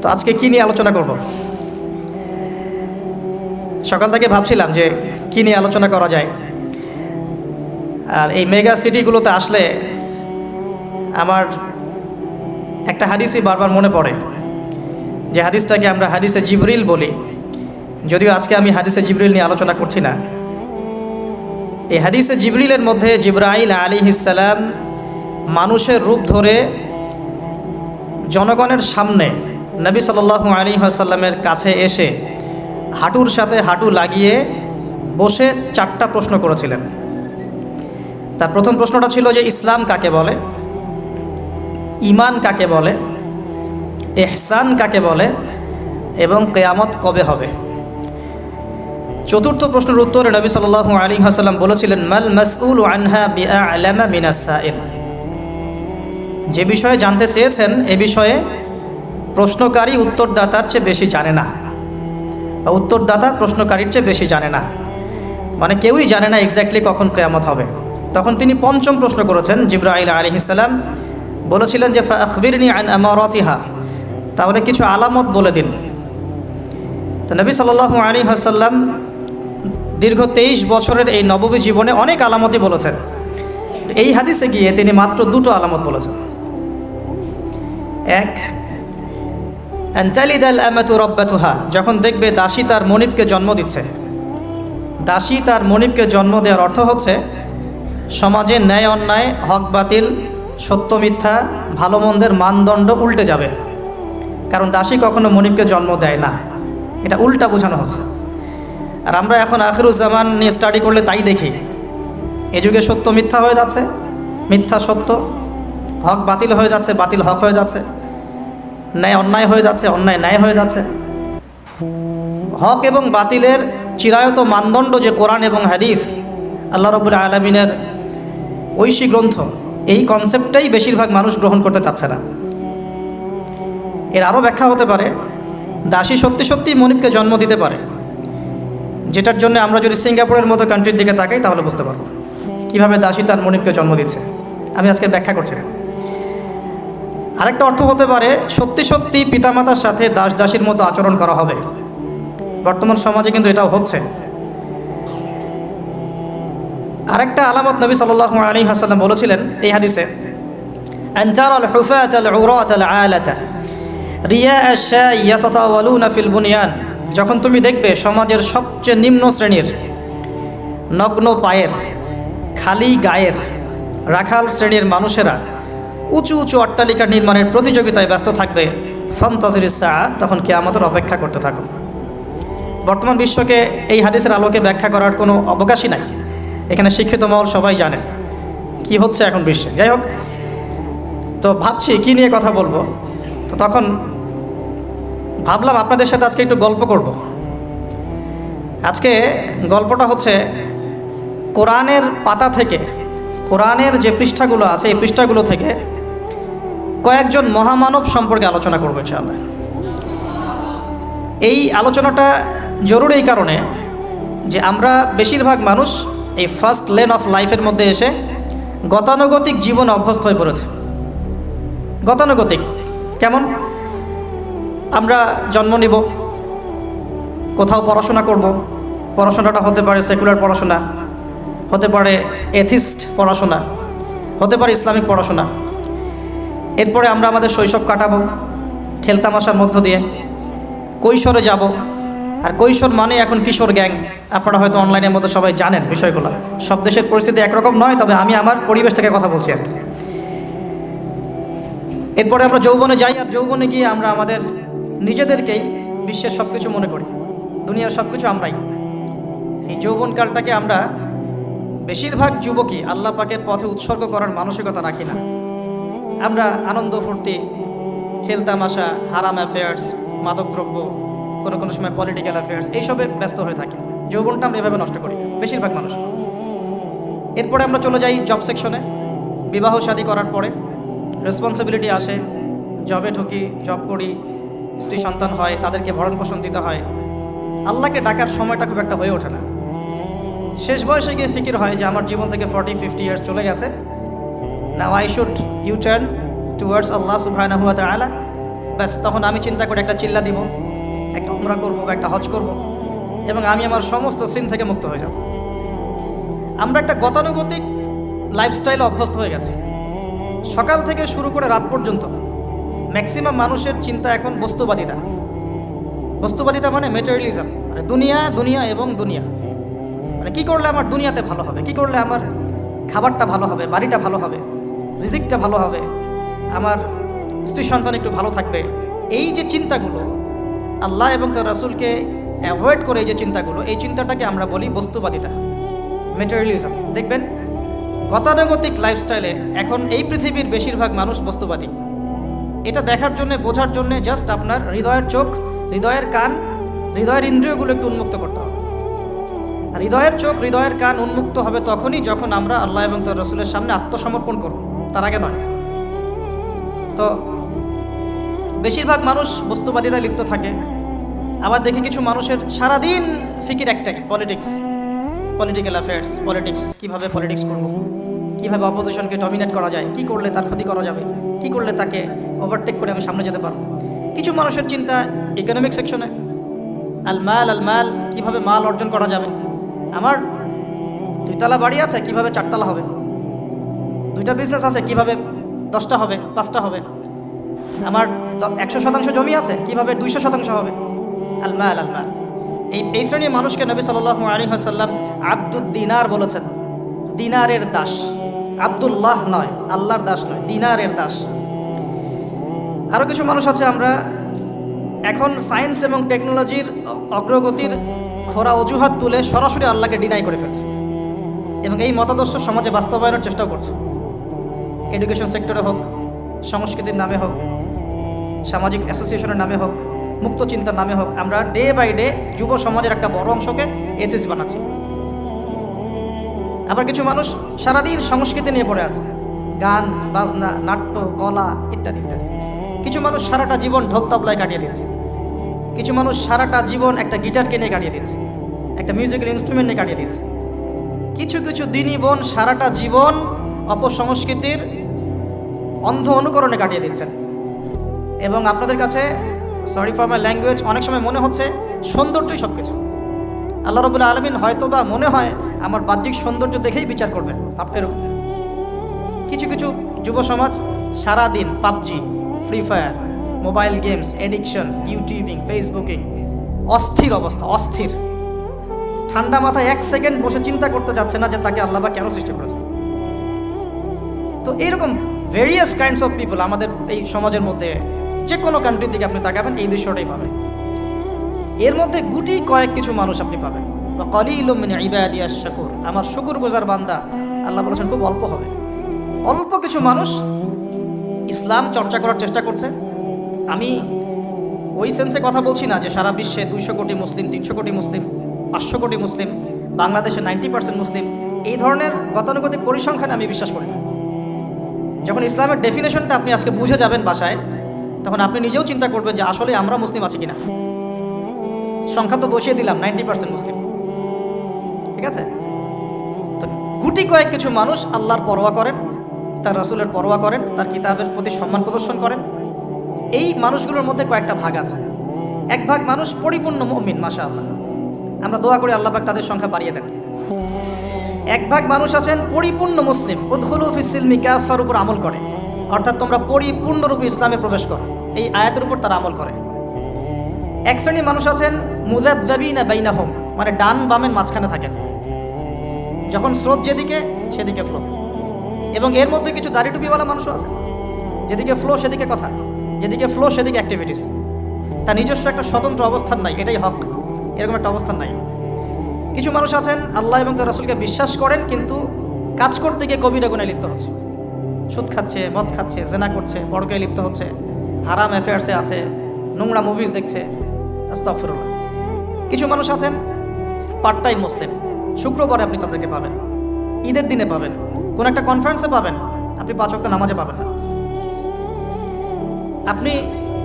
তো আজকে কি নিয়ে আলোচনা করব? সকাল থেকে ভাবছিলাম যে কি নিয়ে আলোচনা করা যায়। আর এই মেগা সিটিগুলোতে আসলে আমার একটা হাদিসই বারবার মনে পড়ে, যে হাদিসটাকে আমরা হাদিসে জিবরিল বলি। যদিও আজকে আমি হাদিসে জিবরিল নিয়ে আলোচনা করছি না। এই হাদিসে জিবরিলের মধ্যে জিব্রাইল আলী ইসালাম মানুষের রূপ ধরে জনগণের সামনে নবী সাল্লাল্লাহু আলী আসাল্লামের কাছে এসে হাঁটুর সাথে হাঁটু লাগিয়ে বসে চারটা প্রশ্ন করেছিলেন। তার প্রথম প্রশ্নটা ছিল যে ইসলাম কাকে বলে? ইমান কাকে বলে? এহসান কাকে বলে? এবং কেয়ামত কবে হবে? চতুর্থ প্রশ্নের উত্তরে নবী সাল্লাল্লাহু আলী হাসাল্লাম বলেছিলেন, মাল মাসউল আনহা বিআ আলামা মিনাসাইল যে বিষয়ে জানতে চেয়েছেন, এ বিষয়ে প্রশ্নকারী উত্তরদাতার চেয়ে বেশি জানে না বা উত্তরদাতা প্রশ্নকারীর চেয়ে বেশি জানে না। মানে কেউই জানে না এক্স্যাক্টলি কখন কেয়ামত হবে। তখন তিনি পঞ্চম প্রশ্ন করেছেন, জিব্রাইল আলী ইসাল্লাম বলেছিলেন যে আখবিরনি আন আমারতিহা। তাহলে কিছু আলামত বলে দিন। তো নবী সাল্লাল্লাহু আলী হাসাল্লাম দীর্ঘ তেইশ বছরের এই নববী জীবনে অনেক আলামতই বলেছেন। এই হাদিসে গিয়ে তিনি মাত্র দুটো আলামত বলেছেন। এক অ্যান্টালিদাল আমাতু রব্বাতুহা যখন দেখবে দাসী তার মনিবকে জন্ম দিচ্ছে। দাসী তার মনিবকে জন্ম দেওয়ার অর্থ হচ্ছে, সমাজে ন্যায় অন্যায়, হক বাতিল, সত্য মিথ্যা, ভালো মন্দের মানদণ্ড উল্টে যাবে। কারণ দাসী কখনো মনিবকে জন্ম দেয় না। এটা উল্টা বোঝানো হচ্ছে। আর আমরা এখন আখিরুজ্জামান নিয়ে স্টাডি করলে তাই দেখি। এ যুগে সত্য মিথ্যা হয়ে যাচ্ছে, মিথ্যা সত্য, হক বাতিল হয়ে যাচ্ছে, বাতিল হক হয়ে যাচ্ছে। ন্যায় অন্যায় হয়ে যাচ্ছে, অন্যায় ন্যায় হয়ে যাচ্ছে। হক এবং বাতিলের চিরায়ত মানদণ্ড যে কোরআন এবং হাদিস, আল্লাহ রবুল আলমিনের ঐশী গ্রন্থ, এই কনসেপ্টটাই বেশিরভাগ মানুষ গ্রহণ করতে চাচ্ছে না। এর আরও ব্যাখ্যা হতে পারে, দাসী সত্যি সত্যি মনিবকে জন্ম দিতে পারে। যেটার জন্য আমরা যদি সিঙ্গাপুরের মতো কান্ট্রির দিকে তাকাই, তাহলে বুঝতে পারব। কীভাবে দাসী তার মনিবকে জন্ম দিচ্ছে? আমি আজকে ব্যাখ্যা করছি আরেকটা অর্থ হতে পারে সত্যি সত্যি পিতামাতার সাথে দাস দাসীর মতো আচরণ করা হবে বর্তমান সমাজে কিন্তু এটাও হচ্ছে আরেকটা আলামত নবী সাল্লাল্লাহু আলাইহি হাসাল্লাম বলেছিলেন এই হাদিসে أنتر الحفاة العراة العالة رياء الشاء يتطاولون في البنيان যখন তুমি দেখবে সমাজের সবচেয়ে নিম্ন শ্রেণীর নগ্ন পায়ের খালি গায়ের রাখাল শ্রেণীর মানুষেরা উঁচু উঁচু অট্টালিকা নির্মাণের প্রতিযোগিতায় ব্যস্ত থাকবে। ফন্তাজির ইসা তখন কে আমাদের অপেক্ষা করতে থাকুন। বর্তমান বিশ্বকে এই হাদিসের আলোকে ব্যাখ্যা করার কোনো অবকাশই নাই। এখানে শিক্ষিত মহল সবাই জানেন কি হচ্ছে এখন বিশ্বে। যাই হোক, তো ভাবছি কি নিয়ে কথা বলব? তো তখন ভাবলাম আপনাদের সাথে আজকে একটু গল্প করব। আজকে গল্পটা হচ্ছে কোরআনের পাতা থেকে, কোরআনের যে পৃষ্ঠাগুলো আছে, এই পৃষ্ঠাগুলো থেকে কয়েকজন মহামানব সম্পর্কে আলোচনা করব ইনশাআল্লাহ। এই আলোচনাটা জরুরি এই কারণে যে আমরা বেশিরভাগ মানুষ এই ফার্স্ট লেন অফ লাইফের মধ্যে এসে গতানুগতিক জীবন অভ্যস্ত হয়ে পড়েছে। গতানুগতিক। কেমন? আমরা জন্ম নিব, কোথাও পড়াশোনা করব, পড়াশোনাটা হতে পারে সেকুলার পড়াশোনা, হতে পারে এথিস্ট পড়াশোনা, হতে পারে ইসলামিক পড়াশোনা। এরপরে আমরা আমাদের শৈশব কাটাবো খেলতামাশার মধ্য দিয়ে। কৈশোরে যাব। আর কৈশোর মানে এখন কিশোর গ্যাং। আপনারা হয়তো অনলাইনের মধ্যে সবাই জানেন বিষয়গুলো। সব দেশের পরিস্থিতি একরকম নয়, তবে আমি আমার পরিবেশ থেকে কথা বলছি আর কি। এরপরে আমরা যৌবনে যাই, আর যৌবনে গিয়ে আমরা আমাদের নিজেদেরকেই বিশ্বের সব কিছু মনে করি। দুনিয়ার সব কিছু আমরাই। এই যৌবনকালটাকে আমরা বেশিরভাগ যুবকই আল্লাহ পাকের পথে উৎসর্গ করার মানসিকতা রাখি না। আমরা আনন্দ ফুর্তি খেলতামাশা হারাম অ্যাফেয়ার্স মাদকদ্রব্য, কোনো কোনো সময় পলিটিক্যাল অ্যাফেয়ার্স এইসবে ব্যস্ত হয়ে থাকি। যৌবনটা আমরা এভাবে নষ্ট করি বেশিরভাগ মানুষ। এরপরে আমরা চলে যাই জব সেকশনে বিবাহ শাদী করার পরে রেসপন্সিবিলিটি আসে জবে ঢুকি জব করি, স্ত্রী সন্তান হয়, তাদেরকে ভরণ পোষণ দিতে হয়। আল্লাহকে ডাকার সময়টা খুব একটা হয়ে ওঠে না। শেষ বয়সে গিয়ে ফিকির হয় যে আমার জীবন থেকে ফর্টি ফিফটি ইয়ার্স চলে গেছে। Now I should you turn towards Allah সুবহানাহু ওয়া তাআলা ব্যাস, তখন আমি চিন্তা করে একটা চিল্লা দিব, একটা উমরা করব বা একটা হজ করব, এবং আমি আমার সমস্ত সিন থেকে মুক্ত হয়ে যাব। আমরা একটা গতানুগতিক লাইফস্টাইলে অভ্যস্ত হয়ে গেছি। সকাল থেকে শুরু করে রাত পর্যন্ত ম্যাক্সিমাম মানুষের চিন্তা এখন বস্তুবাদিতা। বস্তুবাদিতা মানে মেটেরিয়ালিজম মানে দুনিয়া দুনিয়া এবং দুনিয়া। মানে কী করলে আমার দুনিয়াতে ভালো হবে? কি করলে আমার খাবারটা ভালো হবে? বাড়িটা ভালো হবে? রিজিকটা ভালো হবে, আমার স্ত্রী সন্তান একটু ভালো থাকবে। এই যে চিন্তাগুলো, আল্লাহ এবং তার রাসুলকে অ্যাভয়েড করে এই যে চিন্তাগুলো, এই চিন্তাটাকে আমরা বলি বস্তুবাদিতা মেটেরিয়ালিজম দেখবেন, গতানুগতিক লাইফস্টাইলে এখন এই পৃথিবীর বেশিরভাগ মানুষ বস্তুবাদী। এটা দেখার জন্য, বোঝার জন্য জাস্ট আপনার হৃদয়ের চোখ, হৃদয়ের কান, হৃদয়ের ইন্দ্রিয়গুলো একটু উন্মুক্ত করতে হবে। হৃদয়ের চোখ, হৃদয়ের কান উন্মুক্ত হবে তখনই যখন আমরা আল্লাহ এবং তার রসুলের সামনে আত্মসমর্পণ করব। তার আগে নয়। তো বেশিরভাগ মানুষ বস্তুবাদিতায় লিপ্ত থাকে। আবার দেখি কিছু মানুষের সারাদিন ফিকির একটাই পলিটিক্স পলিটিক্যাল অ্যাফেয়ার্স পলিটিক্স কীভাবে পলিটিক্স করব, কীভাবে অপোজিশনকে ডমিনেট করা যায়, কি করলে তার ক্ষতি করা যাবে, কি করলে তাকে ওভারটেক করে আমি সামনে যেতে পারব। কিছু মানুষের চিন্তা ইকোনমিক সেকশনে আল মাল আল মাল, কীভাবে মাল অর্জন করা যাবে। আমার দুইতলা বাড়ি আছে, কীভাবে চারতলা হবে? দুইটা বিজনেস আছে, কীভাবে দশটা হবে, পাঁচটা হবে? আমার একশো শতাংশ জমি আছে, কীভাবে দুইশো শতাংশ হবে? আল মাল আল মাল। এই এই শ্রেণির মানুষকে নবী সাল্লাহ আলী হাসাল্লাম আব্দুল দিনার বলেছেন। দিনারের দাস। আব্দুল্লাহ নয়, আল্লাহর দাস নয়, দিনারের দাস। আরও কিছু মানুষ আছে আমরা। এখন সায়েন্স এবং টেকনোলজির অগ্রগতির খোরা অজুহাত তুলে সরাসরি আল্লাহকে ডিনাই করে ফেলছে। এবং এই মতাদর্শ সমাজে বাস্তবায়নের চেষ্টাও করছে। এডুকেশন সেক্টরে হোক, সংস্কৃতির নামে হোক, সামাজিক অ্যাসোসিয়েশনের নামে হোক, মুক্ত চিন্তার নামে হোক, আমরা ডে বাই ডে যুব সমাজের একটা বড় অংশকে এইচএস বানাচ্ছি। আবার কিছু মানুষ সারাদিন সংস্কৃতি নিয়ে পড়ে আছে, গান, বাজনা, নাট্য কলা ইত্যাদি ইত্যাদি। কিছু মানুষ সারাটা জীবন ঢোল তবলায় কাটিয়ে দিচ্ছে কিছু মানুষ সারাটা জীবন একটা গিটারকে নিয়ে কাটিয়ে দিচ্ছে একটা মিউজিক্যাল ইনস্ট্রুমেন্ট নিয়ে কাটিয়ে দিচ্ছে কিছু কিছু দিনই বোন সারাটা জীবন অপসংস্কৃতির অন্ধ অনুকরণে কাটিয়ে দিচ্ছেন। এবং আপনাদের কাছে সরি ফর মাই ল্যাঙ্গুয়েজ অনেক সময় মনে হচ্ছে সৌন্দর্যই সব কিছু আল্লাহ রবুল্লা আলমিন হয়তো বা মনে হয় আমার বাহ্যিক সৌন্দর্য দেখেই বিচার করবেন এরকম। কিছু কিছু যুব সমাজ সারাদিন PUBG Free Fire mobile games addiction YouTubing Facebooking অস্থির অবস্থা, অস্থির। ঠান্ডা মাথায় এক সেকেন্ড বসে চিন্তা করতে যাচ্ছে না যে তাকে আল্লাহ কেন সৃষ্টি করেছে। তো এইরকম ভেরিয়াস কাইন্ডস অফ পিপল আমাদের এই সমাজের মধ্যে যে কোনো কান্ট্রির দিকে আপনি তাকাবেন, এই দৃশ্যটাই পাবেন। এর মধ্যে গুটি কয়েক কিছু মানুষ আপনি পাবেন। বা কলিলমিন ইবাদিয়া শাকুর আমার শুকুর গুজার বান্দা, আল্লাহ বলেছেন খুব অল্প হবে। অল্প কিছু মানুষ ইসলাম চর্চা করার চেষ্টা করছে। আমি ওই সেন্সে কথা বলছি না যে সারা বিশ্বে দুইশো কোটি মুসলিম, তিনশো কোটি মুসলিম, পাঁচশো কোটি মুসলিম, বাংলাদেশে নাইনটি পার্সেন্ট মুসলিম, এই ধরনের গতানুগতিক পরিসংখ্যানে আমি বিশ্বাস করি না। যখন ইসলামের ডেফিনেশনটা আপনি আজকে বুঝে যাবেন বাসায়, তখন আপনি নিজেও চিন্তা করবেন যে আসলে আমরা মুসলিম আছি কিনা। সংখ্যা তো বসিয়ে দিলাম নাইনটি পার্সেন্ট মুসলিম। ঠিক আছে? তো গুটি কয়েক কিছু মানুষ আল্লাহর পরোয়া করেন, তার রাসুলের পরোয়া করেন, তার কিতাবের প্রতি সম্মান প্রদর্শন করেন। এই মানুষগুলোর মধ্যে কয়েকটা ভাগ আছে। এক ভাগ মানুষ পরিপূর্ণ মমিন মাসা আল্লাহ আমরা দোয়া করি আল্লাহ তাদের সংখ্যা বাড়িয়ে দেন। এক ভাগ মানুষ আছেন পরিপূর্ণ মুসলিম। উদ্খুল ফিসিলমি কাফার উপর আমল করে। অর্থাৎ তোমরা পরিপূর্ণরূপে ইসলামে প্রবেশ করো। এই আয়াতের উপর তারা আমল করে। এক শ্রেণির মানুষ আছেন মুজাবজাবিনা বাইনা হোম মানে ডান বামের মাঝখানে থাকেন। যখন স্রোত যেদিকে, সেদিকে ফ্লো এবং এর মধ্যে কিছু দাড়ি টুপিওয়ালা মানুষও আছে যেদিকে ফ্লো সেদিকে কথা। যেদিকে ফ্লো সেদিকে অ্যাক্টিভিটিস তার নিজস্ব একটা স্বতন্ত্র অবস্থান নাই, এটাই হক। এরকম একটা অবস্থান নাই। কিছু মানুষ আছেন, আল্লাহ এবং তার রাসুলকে বিশ্বাস করেন, কিন্তু কাজ করতে গিয়ে কবিরা গুণে লিপ্ত হচ্ছে। সুদ খাচ্ছে, মদ খাচ্ছে, জেনা করছে বড়কে লিপ্ত হচ্ছে, হারাম অ্যাফেয়ার্সে আছে, নোংরা মুভিজ দেখছে। আস্তাফরুল্লাহ কিছু মানুষ আছেন পার্ট টাইম মুসলিম শুক্রবারে আপনি তাদেরকে পাবেন। ঈদের দিনে পাবেন। কোন একটা কনফারেন্সে পাবেন। আপনি পাঁচ ওয়াক্ত নামাজে পাবেন না। আপনি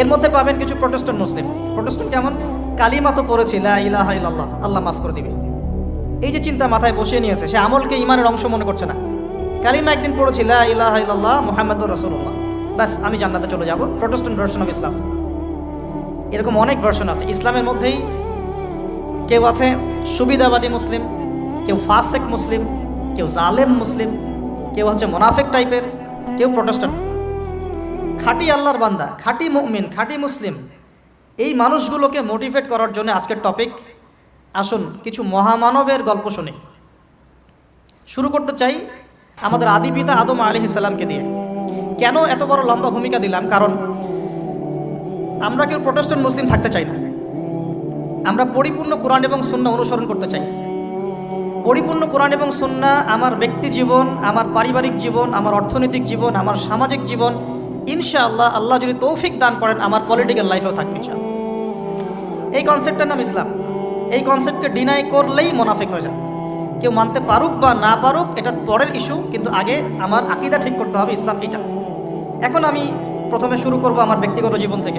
এর মধ্যে পাবেন কিছু প্রোটেস্ট্যান্ট মুসলিম প্রোটেস্ট্যান্ট কেমন? কালিমা তো পড়েছি, লা ইলাহা ইল্লাল্লাহ আল্লাহ মাফ করে দিবে। এই যে চিন্তা মাথায় বসিয়ে নিয়েছে, সে আমলকে ইমানের অংশ মনে করছে না। কালিমা একদিন পড়েছি, লা ইলাহা ইল্লাল্লাহ মুহাম্মাদুর রাসূলুল্লাহ। ব্যাস, আমি জান্নাতে চলে যাব প্রোটেস্ট্যান্ট ভার্সন অফ ইসলাম এরকম অনেক ভার্সন আছে, ইসলামের মধ্যেই কেউ আছে সুবিধাবাদী মুসলিম, কেউ ফাসেক মুসলিম, কেউ জালেম মুসলিম, কেউ হচ্ছে মোনাফেক টাইপের, কেউ প্রোটেস্টান্ট খাঁটি আল্লাহর বান্দা, খাঁটি মুমিন, খাঁটি মুসলিম, এই মানুষগুলোকে মোটিভেট করার জন্য আজকের টপিক আসুন, কিছু মহামানবের গল্প শুনি। শুরু করতে চাই আমাদের আদি পিতা আদম আলি ইসাল্লামকে দিয়ে। কেন এত বড় লম্বা ভূমিকা দিলাম? কারণ আমরা কেউ প্রোটেস্ট্যান্ট মুসলিম থাকতে চাই না। আমরা পরিপূর্ণ কোরআন এবং সুন্না অনুসরণ করতে চাই। পরিপূর্ণ কোরআন এবং সুন্না আমার ব্যক্তি জীবন, আমার পারিবারিক জীবন, আমার অর্থনৈতিক জীবন, আমার সামাজিক জীবন, ইনশাআল্লাহ আল্লাহ যদি তৌফিক দান করেন, আমার পলিটিক্যাল লাইফেও থাকবে এই কনসেপ্টটার নাম ইসলাম। এই কনসেপ্টকে ডিনাই করলেই মোনাফিক হয়ে যাবে। কেউ মানতে পারুক বা না পারুক এটা পরের ইস্যু কিন্তু আগে আমার আকিদা ঠিক করতে হবে, ইসলাম এটা। এখন আমি প্রথমে শুরু করব আমার ব্যক্তিগত জীবন থেকে।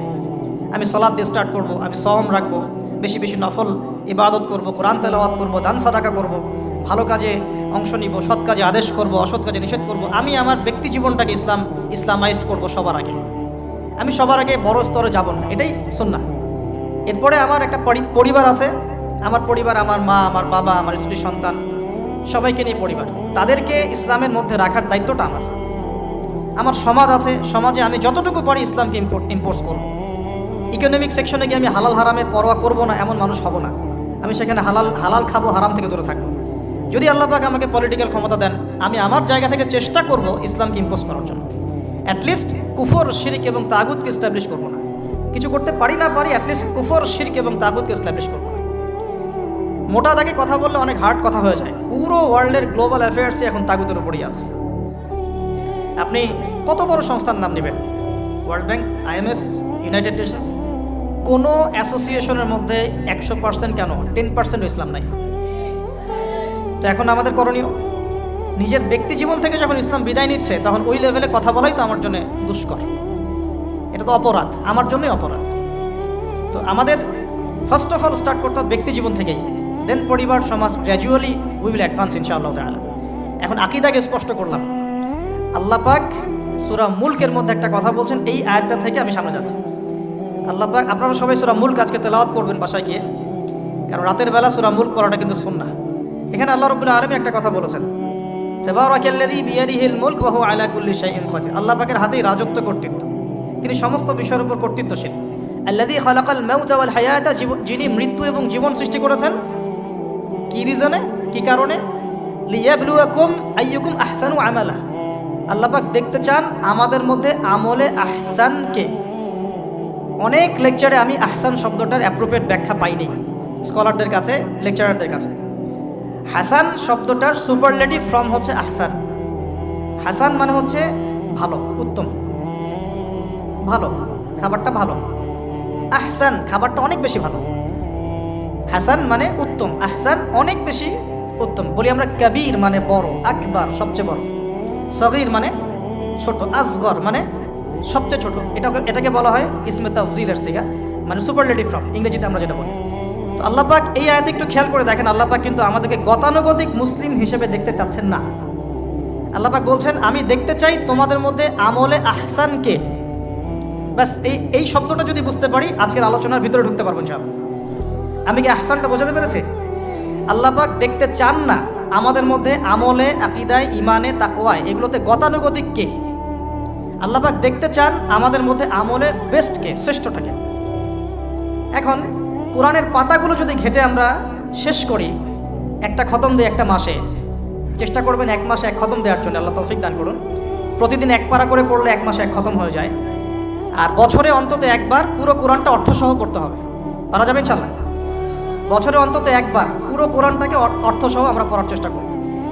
আমি সলাদ দিয়ে স্টার্ট করব, আমি সম রাখব, বেশি বেশি নফল ইবাদত করব, কোরআন তেলাওয়াত করব, দান সাদাকা করব, ভালো কাজে অংশ নিব, সৎ কাজে আদেশ করব, অসৎ কাজে নিষেধ করব, আমি আমার ব্যক্তি জীবনটাকে ইসলাম, ইসলামাইজড করব সবার আগে। আমি সবার আগে বড় স্তরে যাব না, এটাই সুন্নাহ। এরপরে আমার একটা পরি- পরিবার আছে আমার পরিবার, আমার মা, আমার বাবা, আমার স্ত্রী, সন্তান, সবাইকে নিয়ে পরিবার। তাদেরকে ইসলামের মধ্যে রাখার দায়িত্বটা আমার। আমার সমাজ আছে, সমাজে আমি যতটুকু পারি ইসলামকে ইম্পোর্ট করব। ইকোনমিক সেকশনে গিয়ে আমি হালাল হারামের পরোয়া করব না, এমন মানুষ হব না। আমি সেখানে হালাল হালাল খাব, হারাম থেকে দূরে থাকব। যদি আল্লাহ পাক আমাকে পলিটিক্যাল ক্ষমতা দেন, আমি আমার জায়গা থেকে চেষ্টা করব ইসলামকে ইম্পোজ করার জন্য। অ্যাটলিস্ট কুফর, শিরিক এবং তাগুদকে এস্টাবলিশ করব না। কিছু করতে পারি না পারি অ্যাটলিস্ট কুফর, শিরিক এবং তাগুদকে এস্টাবলিশ করব মোটা দাগে কথা বললে অনেক হার্ড কথা হয়ে যায়। পুরো ওয়ার্ল্ডের গ্লোবাল অ্যাফেয়ার্সই এখন তাগুদের উপরই আছে। আপনি কত বড় সংস্থার নাম নেবেন? World Bank IMF United Nations কোনো অ্যাসোসিয়েশনের মধ্যে একশো পার্সেন্ট কেন? টেন পার্সেন্ট ইসলাম নাই। তো এখন আমাদের করণীয়, নিজের ব্যক্তি জীবন থেকে যখন ইসলাম বিদায় নিচ্ছে, তখন ওই লেভেলে কথা বলাই তো আমার জন্য দুষ্কর। এটা তো অপরাধ, আমার জন্যই অপরাধ। তো আমাদের ফার্স্ট অফ অল স্টার্ট করতে হবে ব্যক্তি জীবন থেকেই। দেন পরিবার, সমাজ গ্র্যাজুয়ালি উই উইল অ্যাডভান্স ইনশাআল্লাহ তাআলা। এখন আকিদাকে স্পষ্ট করলাম। আল্লাহ পাক সুরা মুলকের মধ্যে একটা কথা বলছেন, এই আয়াতটা থেকে আমি সামনে যাচ্ছি। আল্লাহ পাক, আপনারা সবাই সুরা মুলক আজকে তেলাওয়াত করবেন বাসায় গিয়ে। কারণ রাতের বেলা সুরা মুলক পড়াটা কিন্তু সুন্না এখানে আল্লাহ রবুল্লাহ আলমী একটা কথা বলেছেন। আল্লাহ পাকের হাতেই রাজত্ব কর্তৃত্ব। তিনি সমস্ত বিষয়ের উপর কর্তৃত্বশীল। আল্লাযী খালাকাল মাউতা ওয়াল হায়াতা, যিনি মৃত্যু এবং জীবন সৃষ্টি করেছেন কি রিজনে কি কারণে? লিয়াবলুয়াকুম আইয়ুকুম আহসানু আমালা। আল্লাহ পাক দেখতে চান আমাদের মধ্যে আমলে আহসানকে অনেক লেকচারে আমি আহসান শব্দটার অ্যাপ্রোপ্রিয়েট ব্যাখ্যা পাইনি। স্কলারদের কাছে লেকচারারদের কাছে। হাসান শব্দটার সুপারলেটিভ ফর্ম হচ্ছে আহসান। হাসান মানে হচ্ছে ভালো, উত্তম। ভালো, খাবারটা ভালো। আহসান, খাবারটা অনেক বেশি ভালো। হাসান মানে উত্তম, আহসান অনেক বেশি উত্তম। বলি আমরা কবির মানে বড়, আকবার সবচেয়ে বড়। সগির মানে ছোট, আসগর মানে সবচেয়ে ছোট। এটা এটাকে বলা হয় ইসমে তফজিলের সিগা মানে সুপারলেটিভ ফ্রম ইংরেজিতে আমরা যেটা বলি। তো আল্লাপাক এই আয়াতে একটু খেয়াল করে দেখেন আল্লাপাক কিন্তু আমাদেরকে গতানুগতিক মুসলিম হিসেবে দেখতে চাচ্ছেন না। আল্লাপাক বলছেন, আমি দেখতে চাই তোমাদের মধ্যে আমলে আহসানকে। ব্যাস, এই এই শব্দটা যদি বুঝতে পারি, আজকের আলোচনার ভিতরে ঢুকতে পারব ইনশাআল্লাহ। আমি কি আহসানটা বোঝাতে পেরেছি? আল্লাপাক দেখতে চান না আমাদের মধ্যে আমলে, আকিদায় ইমানে তাকোয়ায় এগুলোতে গতানুগতিক কে? আল্লাপাক দেখতে চান আমাদের মধ্যে আমলে বেস্ট কে, শ্রেষ্ঠটাকে। এখন কোরআনের পাতাগুলো যদি ঘেটে আমরা শেষ করি, একটা খতম দিই একটা মাসে। চেষ্টা করবেন এক মাসে এক খতম দেওয়ার জন্য, আল্লাহ তৌফিক দান করুন। প্রতিদিন এক পারা করে পড়লে এক মাসে এক খতম হয়ে যায়। আর বছরে অন্তত একবার পুরো কোরআনটা অর্থসহ করতে হবে। পারা যাবে ইনশাল্লাহ বছরে অন্তত একবার পুরো কোরআনটাকে অর- অর্থসহ আমরা পড়ার চেষ্টা করব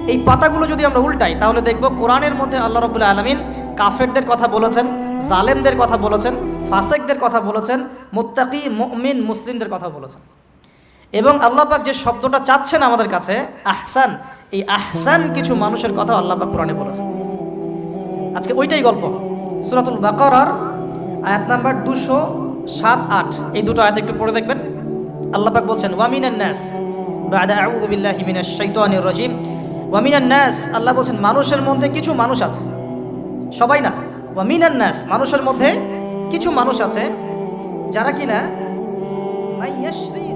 এই পাতাগুলো যদি আমরা উল্টাই, তাহলে দেখব কোরআনের মধ্যে আল্লাহ রবুল্লা আলমিন কাফেরদের কথা বলেছেন, জালেমদের কথা বলেছেন, ফাসেকদের কথা বলেছেন, মুত্তাকি, মুমিন, মুসলিমদের কথা বলেছেন। এবং আল্লাহ পাক যে শব্দটা চাচ্ছেন আমাদের কাছে, আহসান, এই আহসান কিছু মানুষের কথা আল্লাহ পাক কোরআনে বলেছেন। আজকে ওইটাই গল্প। সুরাতুল বাকরার আয়াত নাম্বার দুশো সাত আট। এই দুটো আয়াত একটু পড়ে দেখবেন। আল্লাপাক বলছেন ওয়ামিনান বাদা আউযুবিল্লাহি মিনাস শাইতানির রাজিম। ওয়ামিনান আল্লাহ বলছেন, মানুষের মধ্যে কিছু মানুষ আছে। সবাই না ওয়ামিনান মানুষের মধ্যে কিছু মানুষ আছে যারা কিনা মাইয়াশরি